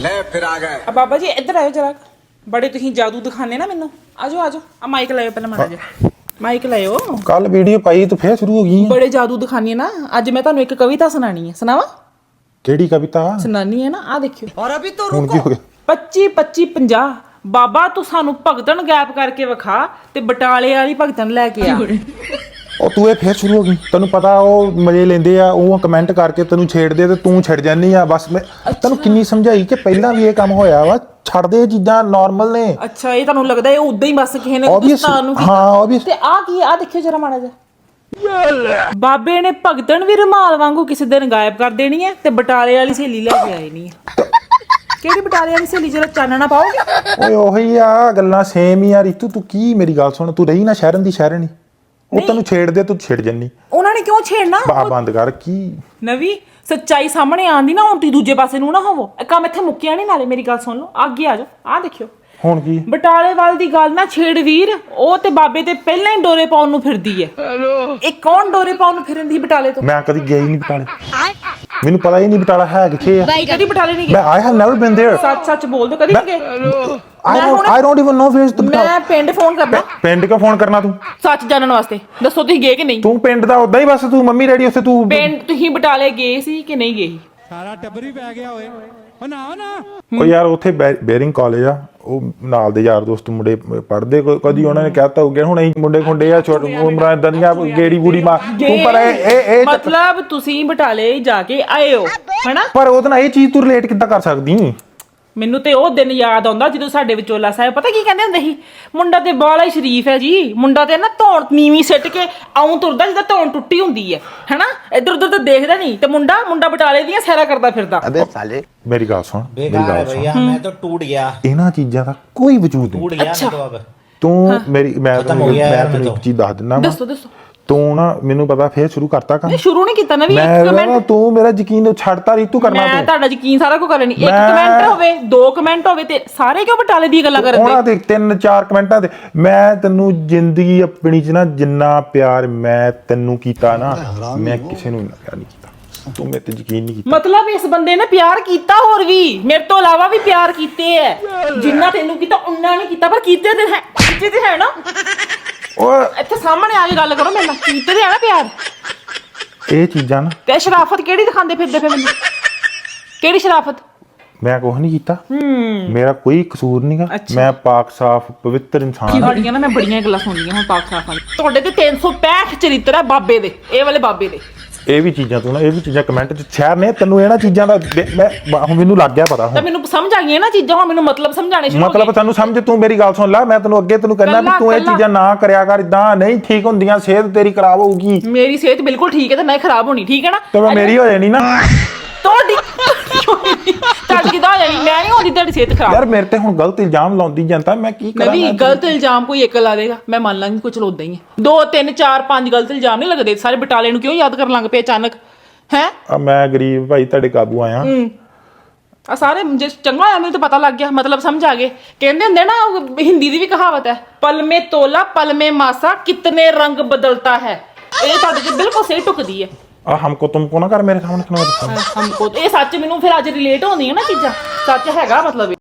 ਲੈ ਫਿਰ ਆ ਗਏ। ਆ ਬਾਬਾ ਜੀ ਇੱਧਰ ਆਇਓ ਜਰਾ। ਬੜੇ ਤੁਸੀਂ ਜਾਦੂ ਦਿਖਾਣੇ ਨਾ ਮੈਨੂੰ। ਆਜੋ ਆਜੋ। ਆ ਮਾਈਕ ਲਾਇਓ ਪਹਿਲਾਂ ਮਾੜਾ ਜਿਹਾ। ਮਾਈਕ ਲਾਇਓ। ਕੱਲ ਵੀਡੀਓ ਪਾਈ ਤੇ ਫੇਰ ਸ਼ੁਰੂ ਹੋ ਗਈ। ਬੜੇ ਜਾਦੂ ਦਿਖਾਣੇ ਨਾ। ਅੱਜ ਮੈਂ ਤੁਹਾਨੂੰ ਇੱਕ ਕਵਿਤਾ ਸੁਣਾਣੀ ਹੈ ਸੁਣਾਵਾ? ਕਿਹੜੀ ਕਵਿਤਾ? ਸੁਣਾਣੀ ਹੈ ਨਾ। ਆ ਦੇਖਿਓ। ਔਰ ਅਭੀ ਤੋ ਹੁਣ 25 25 50 ਬਾਬਾ ਤੂੰ ਸਾਨੂੰ ਭਗਤਨ ਗੈਪ ਕਰਕੇ ਵਿਖਾ ਤੇ ਬਟਾਲੇ ਵਾਲੀ ਭਗਤਨ ਲੈ ਕੇ ਆ। ਉਹ ਤੂੰ ਇਹ ਫੇਰ ਸ਼ੁਰੂ ਹੋ ਗਈ। ਤੈਨੂੰ ਪਤਾ ਉਹ ਮਜ਼ੇ ਲੈਂਦੇ ਆ ਉਹ ਕਮੈਂਟ ਕਰਕੇ ਤੈਨੂੰ ਛੇੜਦੇ ਤੇ ਤੂੰ ਛੱਡ ਜਾਂਦੀ ਆ। ਬਸ ਮੈਂ ਤੈਨੂੰ ਕਿੰਨੀ ਸਮਝਾਈ ਕਿ ਪਹਿਲਾਂ ਵੀ ਇਹ ਕੰਮ ਹੋਇਆ ਵਾ ਛੱਡ ਦੇ ਇਹ ਚੀਜ਼ਾਂ ਨਾਰਮਲ ਨੇ। ਅੱਛਾ ਇਹ ਤੁਹਾਨੂੰ ਲੱਗਦਾ ਇਹ ਉਦਾਂ ਹੀ ਬਸ ਕਿਸੇ ਨੇ Obvious, ਹਿੰਦੁਸਤਾਨ ਨੂੰ ਕੀਤਾ। ਹਾਂ, obvious। ਤੇ ਆ ਕੀ ਆ? ਦੇਖਿਓ ਜਰਾ ਮਾੜਾ ਜਿਹਾ। ਬਾਬੇ ਨੇ ਭਗਤਣ ਵੀ ਰੁਮਾਲ ਵਾਂਗੂ ਕਿਸੇ ਦਿਨ ਗਾਇਬ ਕਰ ਦੇਣੀ ਹੈ ਤੇ ਬਟਾਲੇ ਵਾਲੀ ਸਹੇਲੀ ਲੈ ਕੇ ਆਏ ਨਹੀਂ ਹੈ ਕਿਹੜੀ ਬਟਾਲੇ ਵਾਲੀ ਸਹੇਲੀ? ਜਰਾ ਚਾਨਣਾ ਪਾਓਗੇ ਓਏ ਉਹੀ ਆ ਗੱਲਾਂ ਸੇਮ ਹੀ ਆ। ਰੀਤੂ ਤੂੰ ਕੀ ਮੇਰੀ ਗੱਲ ਸੁਣ? ਤੂੰ ਰਹੀ ਨਾ ਸ਼ਹਿਰਨ ਦੀ ਸ਼ਹਿਰਣੀ ਉਹ ਤੈਨੂੰ ਛੇੜਦੇ ਤੂੰ ਛਿੜ ਜੰਨੀ। ਉਹਨਾਂ ਨੇ ਕਿਉਂ ਛੇੜਨਾ? ਬਾ ਬੰਦ ਕਰ ਕੀ? ਨਵੀ ਸੱਚਾਈ ਸਾਹਮਣੇ ਆਂਦੀ ਨਾ ਹੁਣ ਤੁਸੀਂ ਦੂਜੇ ਪਾਸੇ ਨੂੰ ਨਾ ਹੋਵੋ। ਇਹ ਕੰਮ ਇੱਥੇ ਮੁੱਕਿਆ ਨਹੀਂ ਨਾਲੇ ਮੇਰੀ ਗੱਲ ਸੁਣ ਲਓ। ਅੱਗੇ ਆ ਜਾਓ ਆ ਦੇਖਿਓ। ਹੁਣ ਕੀ? ਬਟਾਲੇ ਵਾਲ ਦੀ ਗੱਲ ਨਾ ਛੇੜ ਵੀਰ ਉਹ ਤੇ ਬਾਬੇ ਤੇ ਪਹਿਲਾਂ ਹੀ ਡੋਰੇ ਪਾਉਣ ਨੂੰ ਫਿਰਦੀ ਹੈ। ਇਹ ਕੌਣ ਡੋਰੇ ਪਾਉਣ ਨੂੰ ਫਿਰਨ ਦੀ ਬਟਾਲੇ ਤੋਂ? ਮੈਂ ਕਦੀ ਗਿਆ ਹੀ ਨਹੀਂ ਬਟਾਲੇ। ਮੈਨੂੰ ਪਤਾ ਹੀ ਨਹੀਂ ਬਟਾਲਾ ਹੈ ਕਿੱਥੇ ਆ ਕਦੀ ਬਟਾਲੇ ਨਹੀਂ ਮੈਂ ਗਏ I have never been there ਸੱਚ ਸੱਚ ਬੋਲ ਦੋ ਕਦੀ ਨਹੀਂ ਗਏ ਆਈ ਮੈਂ ਡੋਨਟ ਹੁਣ- I don't even know where the Batala ਮੈਂ ਪਿੰਡ ਫੋਨ ਕਰਨਾ ਪਿੰਡ ਕਿਉਂ ਫੋਨ ਕਰਨਾ ਤੂੰ ਸੱਚ ਜਾਣਨ ਵਾਸਤੇ ਦੱਸੋ ਤੁਸੀਂ ਗਏ ਕਿ ਨਹੀਂ ਤੂੰ ਪਿੰਡ ਦਾ ਉਦਾਂ ਹੀ ਬਸ ਤੂੰ ਮੰਮੀ ਡੈਡੀ ਉੱਥੇ ਤੂੰ ਪਿੰਡ ਤੁਸੀਂ ਬਟਾਲੇ ਗਏ ਸੀ ਕਿ ਨਹੀਂ ਗਏ ਸਾਰਾ ਟੱਬਰ ਹੀ ਪੈ ਗਿਆ ਓਏ ਉਹ ਨਾ ਉਹ ਨਾ ਉਹ ਯਾਰ ਉੱਥੇ ਬੇਰਿੰਗ ਕਾਲਜ ਆ ਉਹ ਨਾਲ ਦੇ ਯਾਰ ਦੋਸਤ ਮੁੰਡੇ ਪੜ੍ਹਦੇ ਕੋ- ਕਦੀ ਉਹਨਾਂ ਨੇ ਕਹਿਤਾ ਹੋ ਗਿਆ ਹੁਣ ਅਸੀਂ ਮੁੰਡੇ ਖੁੰਡੇ ਆ ਛੋਟ ਉਮਰਾਂ ਇਦਾਂ ਦੀਆਂ ਗੇੜੀ ਗੂੜੀ ਮਾ ਤੂੰ ਪਰ ਇਹ ਇਹ ਇਹ ਮਤਲਬ ਤੁਸੀਂ ਬਟਾਲੇ ਜਾ ਕੇ ਆਏ ਹੋ ਹੈਨਾ? ਪਰ ਉਹਦੇ ਨਾਲ ਇਹ ਚੀਜ਼ ਤੂੰ ਰਿਲੇਟ ਕਿੱਦਾਂ ਕਰ ਸਕਦੀ? ਮੈਨੂੰ ਤੇ ਉਹ ਦਿਨ ਯਾਦ ਆਉਂਦਾ ਜਦੋਂ ਸਾਡੇ ਵਿਚੋਲਾ ਸਾਹਿਬ ਪਤਾ ਕੀ ਕਹਿੰਦੇ ਹੁੰਦੇ ਸੀ ਮੁੰਡਾ ਤੇ ਬਾਲਾ ਹੀ ਸ਼ਰੀਫ ਹੈ ਜੀ ਮੁੰਡਾ ਤੇ ਨਾ ਧੌਣ ਨੀਵੀਂ ਸਿੱਟ ਕੇ ਆਉਂ ਤੁਰਦਾ ਜਿੱਦਾਂ ਧੌਣ ਟੁੱਟੀ ਹੁੰਦੀ ਹੈ ਹੈਨਾ ਇੱਧਰ ਉੱਧਰ ਤਾਂ ਦੇਖਦਾ ਨਹੀਂ ਤੇ ਮੁੰਡਾ ਮੁੰਡਾ ਬਟਾਲੇ ਦੀਆਂ ਸੈਰਾ ਕਰਦਾ ਫਿਰਦਾ अबे साले ਮੇਰੀ ਗੱਲ ਸੁਣ ਮੇਰੀ बेकार है ਗੱਲ ਸੁਣ भैया मैं तो टूट गया ਇਹਨਾਂ ਚੀਜ਼ਾਂ ਦਾ ਕੋਈ ਵਜੂਦ ਨਹੀਂ टूट गया अच्छा। मैं तो अब ਤੂੰ ਮੇਰੀ ਮੈਂ ਖਤਮ ਤੈਨੂੰ ਹੋ ਗਿਆ ਮੈਂ ਯਾਰ ਤੈਨੂੰ ਮੈਂ ਇੱਕ ਚੀਜ਼ ਦੱਸ ਦਿੰਦਾ ਵਾ ਦੱਸੋ ਦੱਸੋ ਤੂੰ ਨਾ ਮੈਨੂੰ ਪਤਾ ਫੇਰ ਸ਼ੁਰੂ ਕਰਤਾ ਕੰਮ। ਨਹੀਂ ਸ਼ੁਰੂ ਨਹੀਂ ਕੀਤਾ ਨਾ ਵੀ ਇੱਕ ਮੈਂ ਕਮੈਂਟ ਨਾ ਤੂੰ ਮੇਰਾ ਯਕੀਨ ਛੱਡਤਾ ਰੀ ਤੂੰ ਕਰਨਾ ਮੈਂ ਤੂੰ। ਤੁਹਾਡਾ ਯਕੀਨ ਸਾਰਾ ਕੁਝ ਕਰਨੀ ਇੱਕ ਮੈਂ- ਕਮੈਂਟ ਹੋਵੇ ਦੋ ਕਮੈਂਟ ਹੋਵੇ ਤੇ ਸਾਰੇ ਕਿਉਂ ਬਟਾਲੇ ਦੀ ਗੱਲਾਂ ਕਰਦੇ? ਉਹਨਾਂ ਦੇ ਤਿੰਨ ਚਾਰ ਕਮੈਂਟਾਂ ਦੇ ਮੈਂ ਤੈਨੂੰ ਜ਼ਿੰਦਗੀ ਆਪਣੀ ਚ ਨਾ ਜਿੰਨਾ ਪਿਆਰ ਮੈਂ ਤੈਨੂੰ ਕੀਤਾ ਨਾ ਮੈਂ ਕਿਸੇ ਨੂੰ ਇੰਨਾ ਪਿਆਰ ਨਹੀਂ ਕੀਤਾ। ਤੂੰ ਮੇਰੇ ਤੇ ਯਕੀਨ ਨਹੀਂ ਕੀਤਾ। ਮਤਲਬ ਇਸ ਬੰਦੇ ਨੇ ਪਿਆਰ ਕੀਤਾ ਹੋਰ ਵੀ। ਮੇਰੇ ਤੋਂ ਇਲਾਵਾ ਵੀ ਪਿਆਰ ਕੀਤੇ ਐ। ਜਿੰਨਾ ਤੈਨੂੰ ਕੀਤਾ ਉਨਾ ਨਹੀਂ ਕੀਤਾ ਪਰ ਕੀਤੇ ਤੇ ਹੈ ਕੀਤੇ ਤੇ ਹੈ ਨਾ। ਓਏ। ਇੱਥੇ ਸਾਹਮਣੇ ਆ ਕੇ ਗੱਲ ਕਰੋ ਮੇਰੇ ਨਾਲ। ਕੀਤੇ ਹੈ ਨਾ ਪਿਆਰ। ਇਹ ਚੀਜ਼ਾਂ ਨਾ। ਤੇ ਸ਼ਰਾਫਤ ਕਿਹੜੀ ਦਿਖਾਉਂਦੇ ਫਿਰਦੇ ਫੇ ਮੈਨੂੰ? ਕਿਹੜੀ ਸ਼ਰਾਫਤ? ਮੈਂ ਕੁਝ ਨਹੀਂ ਕੀਤਾ। ਮੇਰਾ ਕੋਈ ਕਸੂਰ ਨਹੀਂਗਾ ਮੈਂ ਪਾਕ ਸਾਫ਼ ਪਵਿੱਤਰ ਇਨਸਾਨ ਹਾਂ। ਤੁਹਾਡੀਆਂ ਨਾ ਮੈਂ ਬੜੀਆਂ ਗੱਲਾਂ ਸੁਣੀਆਂ ਹੁਣ ਪਾਕ ਸਾਫਾਂ ਦੀ। ਤੁਹਾਡੇ ਤੇ 365 ਚਰਿੱਤਰ ਹੈ ਬਾਬੇ ਦੇ। ਇਹ ਵਾਲੇ ਬਾਬੇ ਦੇ। ਇਹ ਵੀ ਚੀਜ਼ਾਂ ਤੂੰ ਨਾ ਇਹ ਵੀ ਚੀਜ਼ਾਂ ਕਮੈਂਟ ਚ ਸ਼ੇਅਰ ਨੇ ਤੈਨੂੰ ਇਹਨਾਂ ਚੀਜ਼ਾਂ ਦਾ ਦੇ- ਮੈਂ ਬ- ਹੁਣ ਮੈਨੂੰ ਲੱਗ ਗਿਆ ਪਤਾ ਤਾਂ ਹੁਣ ਮੈਨੂੰ ਸਮਝ ਆ ਗਈਆਂ ਨਾ ਚੀਜ਼ਾਂ ਹੁਣ ਮੈਨੂੰ ਮਤਲਬ ਸਮਝਾਣੇ ਸ਼ੁਰੂ ਹੋ ਮਤਲਬ ਗਏ। ਤੈਨੂੰ ਸਮਝ ਤੂੰ ਮੇਰੀ ਗੱਲ ਸੁਣ ਲੈ ਮੈਂ ਤੈਨੂੰ ਅੱਗੇ ਤੈਨੂੰ ਕਹਿੰਦਾ ਵੀ ਕੱਲਾ- ਤੂੰ ਇਹ ਕੱਲਾ। ਚੀਜ਼ਾਂ ਨਾ ਕਰਿਆ ਕਰ ਇਦਾਂ ਨਹੀਂ ਠੀਕ ਹੁੰਦੀਆਂ ਸਿਹਤ ਤੇਰੀ ਖਰਾਬ ਹੋਊਗੀ। ਮੇਰੀ ਸਿਹਤ ਬਿਲਕੁਲ ਠੀਕ ਹੈ ਤੇ ਮੈਂ ਖਰਾਬ ਹੋਣੀ ਠੀਕ ਹੈ ਨਾ? ਤੇ ਮੇਰੀ ਹੋ ਜਾਣੀ ਨਾ। ਤੁਹਾਡੀ ਤੁਹਾਡੀ ਕਿਦਾਂ ਹੋ ਜਾਣੀ ਮੈਂ ਨਹੀਂ ਹੁੰਦੀ ਤੁਹਾਡੀ ਸਿਹਤ ਖਰਾਬ। ਯਾਰ ਮੇਰੇ ਤੇ ਹੁਣ ਗਲਤ ਇਲਜ਼ਾਮ ਲਾਉਂਦੀ ਜਨਤਾ ਮੈਂ ਕੀ ਕਰਾਂ? ਮੈਂ ਗਲਤ ਇਲਜ਼ਾਮ ਕੋਈ ਇੱਕ ਲਾ ਦੇਗਾ। ਮੈਂ ਮੰਨ ਲਾਂਗੀ ਕੁਝ ਲੋਦਾ ਹੀ ਹੈ ਦੋ ਤਿੰਨ ਚਾਰ ਪੰਜ ਗਲਤ ਇਲਜ਼ਾਮ ਨਹੀਂ ਲੱਗਦੇ। ਸਾਰੇ ਬਟਾਲੇ ਨੂੰ ਕਿਉਂ ਯਾਦ ਕਰਨ ਲੱਗ ਪਏ ਅਚਾਨਕ? ਹੈ? ਆ ਮੈਂ ਗਰੀਬ ਭਾਈ ਤੁਹਾਡੇ ਕਾਬੂ ਆਇਆ। ਆ ਸਾਰੇ ਜੇ ਚੰਗਾ ਹੋਇਆ ਮੈਨੂੰ ਤਾਂ ਪਤਾ ਲੱਗ ਗਿਆ। ਮਤਲਬ ਸਮਝ ਆ ਗਏ। ਕਹਿੰਦੇ ਹੁੰਦੇ ਨਾ ਹਿੰਦੀ ਦੀ ਵੀ ਕਹਾਵਤ ਹੈ ਪਲ ਮੇ ਤੋਲਾ ਪਲ ਮੇ ਮਾਸਾ ਕਿਤਨੇ ਰੰਗ ਬਦਲਤਾ ਹੈ? ਇਹ ਤੁਹਾਡੇ ਤੇ ਬਿਲਕੁਲ ਸਹੀ ਟੁਕਦੀ ਹੈ। ਆ ਹਮਕੋ ਤੁਮਕੋ ਨਾ ਕਰ ਮੇਰੇ ਸਾਹਮਣੇ ਕਿਉਂ ਦੱਸਾਂ ਹਮਕੋ ਇਹ ਸੱਚ ਮੈਨੂੰ ਫਿਰ ਅੱਜ ਰਿਲੇਟ ਹੁੰਦੀਆਂ ਨਾ ਚੀਜ਼ਾਂ। ਸੱਚ ਹੈਗਾ ਮਤਲਬ ਇਹ।